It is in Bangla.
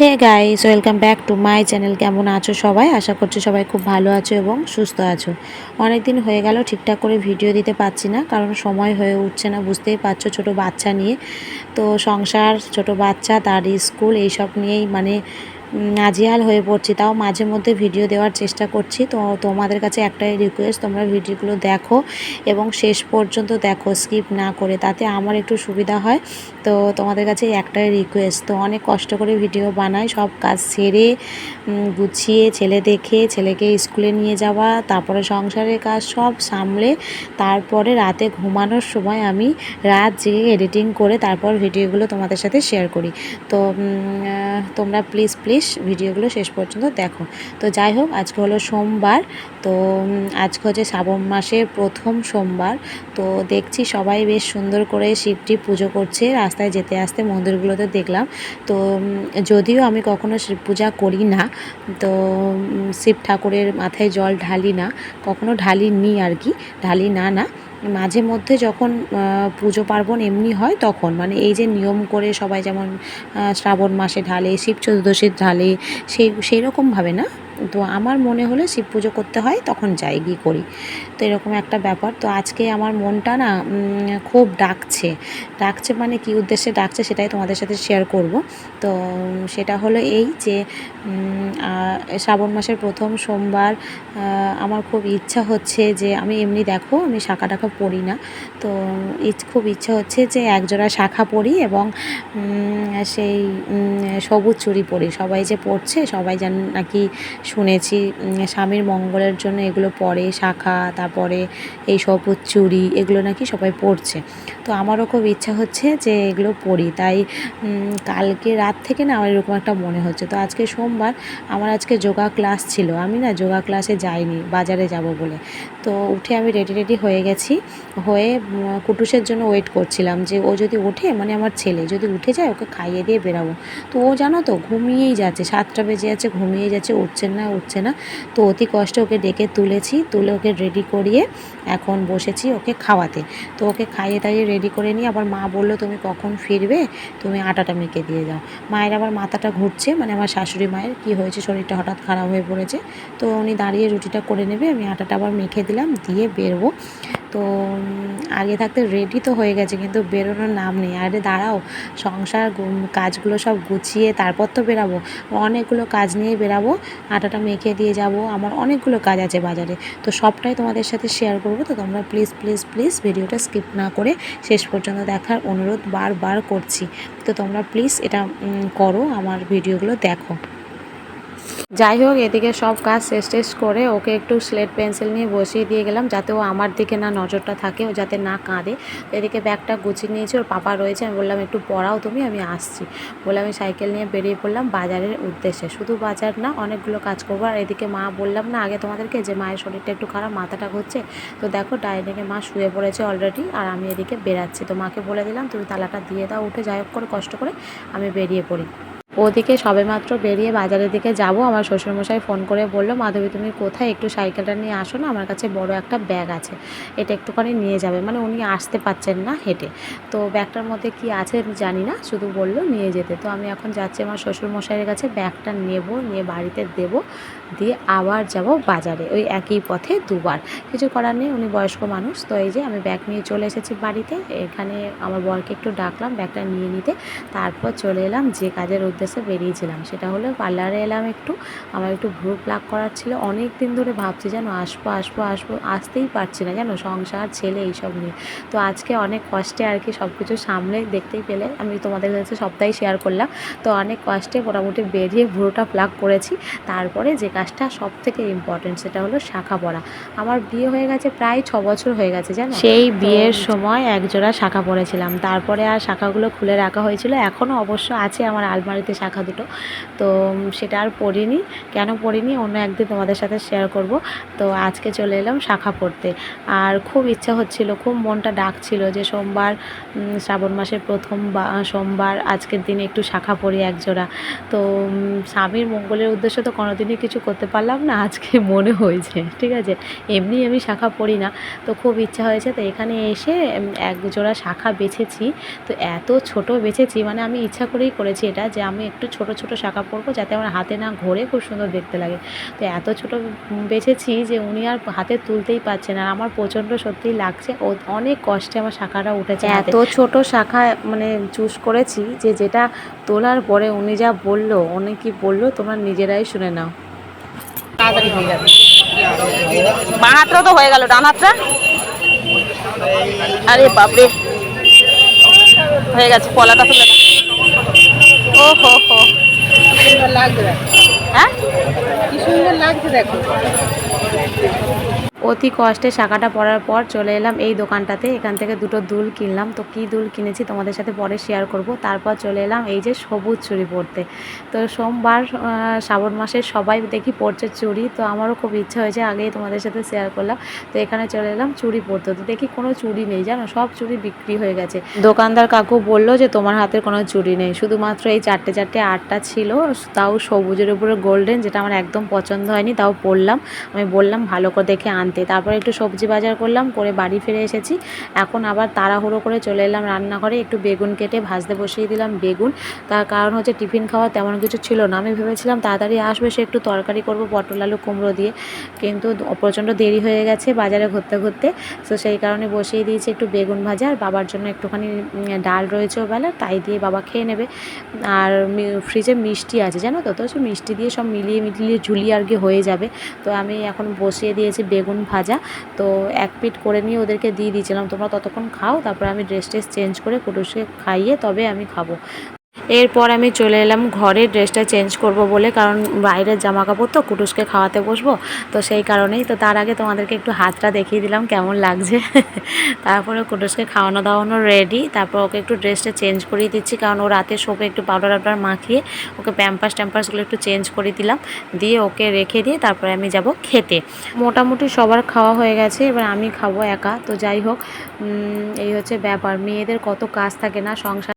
Hey guys welcome back to my channel কেমন আছো সবাই? আশা করছি সবাই খুব ভালো আছো এবং সুস্থ আছো। অনেক দিন হয়ে গেল, ঠিকঠাক করে ভিডিও দিতে পারছি না, কারণ সময় হয়ে উঠছে না, বুঝতেই পারছ ছোট বাচ্চা নিয়ে। তো সংসার, ছোট বাচ্চা, তার স্কুল, এইসব নিয়েই মানে নাজেহাল হয়ে পড়ছি। তাও মাঝে মধ্যে ভিডিও দেওয়ার চেষ্টা করছি। তো তোমাদের কাছে একটাই রিকোয়েস্ট তোমরা ভিডিওগুলো দেখো এবং শেষ পর্যন্ত দেখো স্কিপ না করে। তাতে আমার একটু সুবিধা হয়। তো তোমাদের কাছে একটাই রিকোয়েস্ট তো অনেক কষ্ট করে ভিডিও বানাই, সব কাজ সেরে গুছিয়ে, ছেলে দেখে, ছেলেকে স্কুলে নিয়ে যাওয়া, তারপরে সংসারের কাজ সব সামলে, তারপরে রাতে ঘুমানোর সময় আমি রাত জেগে এডিটিং করে তারপর ভিডিওগুলো তোমাদের সাথে শেয়ার করি। তো তোমরা প্লিজ প্লিজ ভিডিওগুলো শেষ পর্যন্ত দেখো। তো যাই হোক, আজকে হলো সোমবার, তো আজকে হচ্ছে শ্রাবণ মাসের প্রথম সোমবার। তো দেখছি সবাই বেশ সুন্দর করে শিবটি পুজো করছে, রাস্তায় যেতে আসতে মন্দিরগুলোতে দেখলাম। তো যদিও আমি কখনো শিব পূজা করি না, তো শিব ঠাকুরের মাথায় জল ঢালি না, কখনো ঢালিনি আর কি, ঢালি না না। মাঝে মধ্যে যখন পুজো পার্বণ এমনি হয় তখন মানে এই যে নিয়ম করে সবাই যেমন শ্রাবণ মাসে ঢালে, শিব চতুর্দশীর ঢালে সেই সেই রকমভাবে না? তো আমার মনে হলে শিব পুজো করতে হয়, তখন যাই গিয়ে করি। তো এরকম একটা ব্যাপার। তো আজকে আমার মনটা না খুব ডাকছে। ডাকছে মানে কি উদ্দেশ্যে ডাকছে সেটাই তোমাদের সাথে শেয়ার করব। তো সেটা হলো এই যে শ্রাবণ মাসের প্রথম সোমবার আমার খুব ইচ্ছা হচ্ছে যে, আমি এমনি দেখো, আমি শাখা টাখা পড়ি না। তো খুব ইচ্ছা হচ্ছে যে একজোড়া শাখা পড়ি এবং সেই সবুজ চুরি পড়ি সবাই যে পড়ছে, সবাই যেন নাকি শুনেছি স্বামীর মঙ্গলের জন্য এগুলো পরে শাখা, তারপরে এই সবুজ চুড়ি, এগুলো নাকি সবাই পড়ছে তো আমারও খুব ইচ্ছা হচ্ছে যে এগুলো পড়ি তাই কালকে রাত থেকে না আমার এরকম একটা মনে হচ্ছে। তো আজকে সোমবার আমার আজকে যোগা ক্লাস ছিল। আমি না যোগা ক্লাসে যাইনি, বাজারে যাব বলে। তো উঠে আমি রেডি রেডি হয়ে গেছি। হয়ে কুটুসের জন্য ওয়েট করছিলাম যে ও যদি ওঠে মানে আমার ছেলে, যদি উঠে যায় ওকে খাইয়ে দিয়ে বেরাবো। তো ও জানো তো ঘুমিয়েই যাচ্ছে, সাতটা বেজে যাচ্ছে ঘুমিয়ে যাচ্ছে, উঠছে না। উঠছে না। তো অতি কষ্টে ওকে ডেকে তুলেছি, তুলে ওকে রেডি করিয়ে এখন বসেছি ওকে খাওয়াতে। তো ওকে খাইয়ে তাইয়ে রেডি করে নিয়ে আবার মা বলল, তুমি কখন ফিরবে? তুমি আটাটা মেখে দিয়ে যাও। মায়ের আবার মাথাটা ঘুরছে মানে আমার শাশুড়ি মায়ের কি হয়েছে, শরীরটা হঠাৎ খারাপ হয়ে পড়েছে। তো উনি দাঁড়িয়ে রুটিটা করে নেবে, আমি আটাটা আবার মেখে দিলাম, দিয়ে বেরবো। তো আগে থাকতে রেডি তো হয়ে গেছে, কিন্তু বেরোনোর নাম নেই। আরে দাঁড়াও, সংসার কাজগুলো সব গুছিয়ে তারপর তো বেরাবো। অনেকগুলো কাজ নিয়ে বেরাবো, আটাটা মেখে দিয়ে যাব। আমার অনেকগুলো কাজ আছে বাজারে। তো সবটাই তোমাদের সাথে শেয়ার করব। তো তোমরা প্লিজ প্লিজ প্লিজ ভিডিওটা স্কিপ না করে শেষ পর্যন্ত দেখার অনুরোধ বারবার করছি। তো তোমরা প্লিজ এটা করো, আমার ভিডিওগুলো দেখো। যাই হোক এদিকে সব কাজ শেষ টেস করে ওকে একটু স্লেট পেন্সিল নিয়ে বসিয়ে দিয়ে গেলাম যাতে ও আমার দিকে না নজরটা থাকে, ও যাতে না কাঁদে। এদিকে ব্যাগটা গুছিয়ে নিয়েছি, ওর পাপা রয়েছে। আমি বললাম, একটু পড়াও তুমি, আমি আসছি। বলে আমি সাইকেল নিয়ে বেরিয়ে পড়লাম বাজারের উদ্দেশ্যে। শুধু বাজার না, অনেকগুলো কাজ করব। আর এদিকে মা বললাম, না, আগে তোমাদেরকে যে মায়ের শরীরটা একটু খারাপ, মাথাটা ঘুরছে, তো দেখো ডাইনিংয়ে মা শুয়ে পড়েছে অলরেডি আর আমি এদিকে বেরাচ্ছি। তো মাকে বলে দিলাম, তুমি তালাটা দিয়ে দাও, উঠে যাই হোক করে, কষ্ট করে আমি বেরিয়ে পড়ি। ওদিকে সবেমাত্র বেরিয়ে বাজারের দিকে যাব। আমার শ্বশুরমশাই ফোন করে বলল, মাধবী, তুমি কোথায়? একটু সাইকেলটা নিয়ে আসো না, আমার কাছে বড় একটা ব্যাগ আছে। এটা একটুখানি নিয়ে যাবে। মানে উনি আসতে পারছেন না হেঁটে। তো ব্যাগটার মধ্যে কি আছে জানি না, শুধু বলল, নিয়ে যেতে। তো আমি এখন যাচ্ছি আমার শ্বশুরমশাইয়ের কাছে ব্যাগটা নেব, নিয়ে বাড়িতে দেব। দিয়ে আবার যাব বাজারে। ওই একই পথে দুবার। কিছু করার নেই, উনি বয়স্ক মানুষ, তো এই যে আমি ব্যাগ নিয়ে চলে এসেছি বাড়িতে। এখানে আমার বরকে একটু ডাকলাম ব্যাগটা নিয়ে নিতে। তারপর চলে এলাম যে কাজের উদ্দেশ্যে বেরিয়েছিলাম সেটা হলো পার্লারে এলাম একটু। আমার একটু ভ্রু প্লাক করার ছিল। অনেক দিন ধরে ভাবছি যেন আসব আসব আসব, আসতেই পারছি না। জানো, সংসার, ছেলে এইসব নিয়ে। তো আজকে অনেক কষ্টে আর কি সব কিছু সামলে দেখতেই পেলে। আমি তোমাদের কাছে সবটাই শেয়ার করলাম। তো অনেক কষ্টে মোটামুটি বেরিয়ে ভ্রুটা প্লাক করেছি। তারপরে যে কাজটা সব থেকে ইম্পর্টেন্ট সেটা হলো শাখা পরা আমার বিয়ে হয়ে গেছে প্রায় ছ বছর হয়ে গেছে জানো? সেই বিয়ের সময় একজোড়া শাখা পরেছিলাম তারপরে আর শাখাগুলো খুলে রাখা হয়েছিল। এখনও অবশ্য আছে আমার আলমারিতে শাখা দুটো। তো সেটা আর পড়িনি। কেন পড়িনি? অন্য একদিন তোমাদের সাথে শেয়ার করব। তো আজকে চলে এলাম শাখা পড়তে। আর খুব ইচ্ছা হচ্ছিল খুব মনটা ডাকছিল যে সোমবার শ্রাবণ মাসের প্রথম সোমবার আজকের দিনে একটু শাখা পড়ি একজোড়া। তো স্বামীর মঙ্গলের উদ্দেশ্য তো কোনোদিনই কিছু করতে পারলাম না, আজকে মনে হয়েছে, ঠিক আছে? এমনি আমি শাখা পড়ি না, তো খুব ইচ্ছা হয়েছে, তো এখানে এসে এক জোড়া শাখা বেছেছি, তো এত ছোট বেছেছি মানে আমি ইচ্ছা করেই করেছি এটা, যে আমি একটু ছোট ছোট শাখা পরবো, যাতে আমার হাতে না ঘোরে, খুব সুন্দর দেখতে লাগে। তো এত ছোট বেছেছি যে উনি আর হাতে তুলতেই পারছেন আর আমার প্রচণ্ড সত্যিই লাগছে, ও অনেক কষ্টে আমার শাখাটা উঠেছে এত ছোট শাখা মানে চুজ করেছি, যে যেটা তোলার পরে উনি যা বলল, উনি কি বলল, তোমরা নিজেরাই শুনে নাও। তাড়াতাড়ি হয়ে যাবে। বাঁ হাতটাও তো হয়ে গেল, ডান হাতটা। আরে বাপরে। হয়ে গেছে, পলাটা তুলে ও হো হো। লাগবে হ্যাঁ? কি সুন্দর লাগছে দেখো। অতি কষ্টে শাখাটা পরার পর চলে এলাম এই দোকানটাতে। এখান থেকে দুটো দুল কিনলাম। তো কী দুল কিনেছি তোমাদের সাথে পরে শেয়ার করব। তারপর চলে এলাম এই যে সবুজ চুড়ি পরতে। তো সোমবার শ্রাবণ মাসের সবাই দেখি পরছে চুড়ি। তো আমারও খুব ইচ্ছা হয়েছে আগেই তোমাদের সাথে শেয়ার করলাম। তো এখানে চলে এলাম চুড়ি পরতে। তো দেখি কোনো চুড়ি নেই, জানো? সব চুড়ি বিক্রি হয়ে গেছে। দোকানদার কাকু বলল যে, তোমার হাতের কোনো চুড়ি নেই। শুধুমাত্র এই চারটে চারটে আটটা ছিল। তাও সবুজের উপরে গোল্ডেন, যেটা আমার একদম পছন্দ হয়নি, তাও পরলাম। আমি বললাম, ভালো করে দেখে আনতে তারপরে একটু সবজি বাজার করলাম, করে বাড়ি ফিরে এসেছি। এখন আবার তাড়াহুড়ো করে চলে এলাম রান্নাঘরে, একটু বেগুন কেটে ভাজতে বসিয়ে দিলাম বেগুন। তার কারণ হচ্ছে টিফিন খাওয়া তেমন কিছু ছিল না। আমি ভেবেছিলাম তাড়াতাড়ি আসবে, সে একটু তরকারি করব, পটল আলু কুমড়ো দিয়ে। কিন্তু প্রচণ্ড দেরি হয়ে গেছে বাজারে ঘুরতে ঘুরতে। তো সেই কারণে বসিয়ে দিয়েছি একটু বেগুন ভাজা। আর বাবার জন্য একটুখানি ডাল রয়েছে ওবেলা, তাই দিয়ে বাবা খেয়ে নেবে। আর ফ্রিজে মিষ্টি আছে, জানো তো? তো মিষ্টি দিয়ে সব মিলিয়ে মিলিয়ে ঝুলিয়ে আর কি হয়ে যাবে। তো আমি এখন বসিয়ে দিয়েছি বেগুন ভাজা। তো এক পিট করে নিয়ে ওদেরকে দিয়ে দিয়েছিলাম, তোমরা ততক্ষণ খাও, তারপরে আমি ড্রেস ট্রেস চেঞ্জ করে কুটুসকে খাইয়ে তবে আমি খাব। এরপর আমি চলে এলাম ঘরে, ড্রেসটা চেঞ্জ করব বলে, কারণ বাইরের জামা কাপড় তো কুটুসকে খাওয়াতে বসবো, তো সেই কারণেই তো তার আগে তোমাদেরকে একটু হাতটা দেখিয়ে দিলাম কেমন লাগছে। তারপরে কুটুসকে খাওয়ানো দাওয়ানো রেডি তারপর ওকে একটু ড্রেসটা চেঞ্জ করিয়ে দিচ্ছি, কারণ ও রাতে শোকে একটু পাউডার টাউডার মাখিয়ে, ওকে প্যাম্পাস ট্যাম্পাসগুলো একটু চেঞ্জ করে দিলাম, দিয়ে ওকে রেখে দিয়ে তারপরে আমি যাব খেতে। মোটামুটি সবার খাওয়া হয়ে গেছে, এবার আমি খাব একা, তো যাই হোক এই হচ্ছে ব্যাপার, মেয়েদের কত কাজ থাকে না সংসার